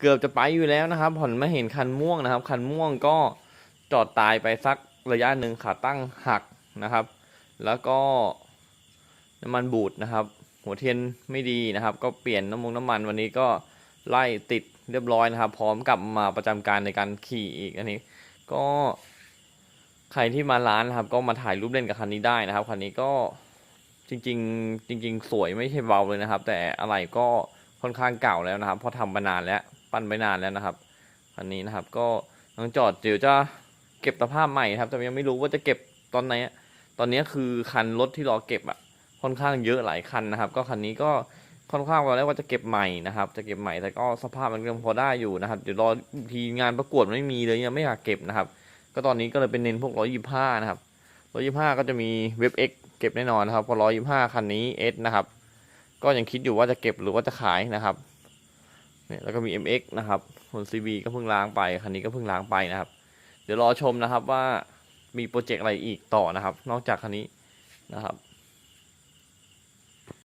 เกือบจะไปอยู่แล้วนะครับผ่อนไม่เห็นคันม่วงนะครับ คันม่วงก็จอดตายไปสักระยะหนึ่งขาตั้งหักนะครับ แล้วก็น้ำมันบูดนะครับ หัวเทียนไม่ดีนะครับ ก็เปลี่ยนน้ำมันน้ำมันวันนี้ก็ไล่ติดเรียบร้อยนะครับ พร้อมกลับมาประจำการในการขี่อีกอันนี้ ก็ใครที่มาร้านนะครับ ก็มาถ่ายรูปเล่นกับคันนี้ได้นะครับคันนี้ก็จริงๆจริง ๆ สวยไม่ใช่เบาเลยนะครับ แต่อะไรก็ค่อนข้างเก่าแล้วนะครับเพราะทำมานานแล้ว ปั้นไปนานแล้วนะครับคันนี้นะครับก็ต้องจอดเดี๋ยวจะเก็บสภาพใหม่ครับแต่ยังไม่รู้ว่าจะเก็บตอนไหนตอนนี้คือคันรถที่รอเก็บอะค่อนข้างเยอะหลายคันนะครับ ก็คันนี้ก็ค่อนข้างว่าแล้วว่าจะเก็บใหม่นะครับ จะเก็บใหม่แต่ก็สภาพมันยังพอได้อยู่นะครับเดี๋ยวรอทีงานประกวดไม่มีเลยยังไม่อยากเก็บนะครับ ก็ตอนนี้ก็เลยเป็นเน้นพวกร้อยยี่ห้านะครับร้อยยี่ห้าก็จะมีเว็บ X เก็บแน่นอนนะครับพอร้อยยี่ห้าคันนี้ S นะครับ ก็ยังคิดอยู่ว่าจะเก็บหรือว่าจะขายนะครับ เนี่ยแล้วก็มี MX นะครับส่วน CB ก็เพิ่งล้างไปคันนี้ก็เพิ่งล้างไปนะครับ เดี๋ยวรอชมนะครับว่ามีโปรเจกต์อะไรอีกต่อนะครับ นอกจากคันนี้นะครับ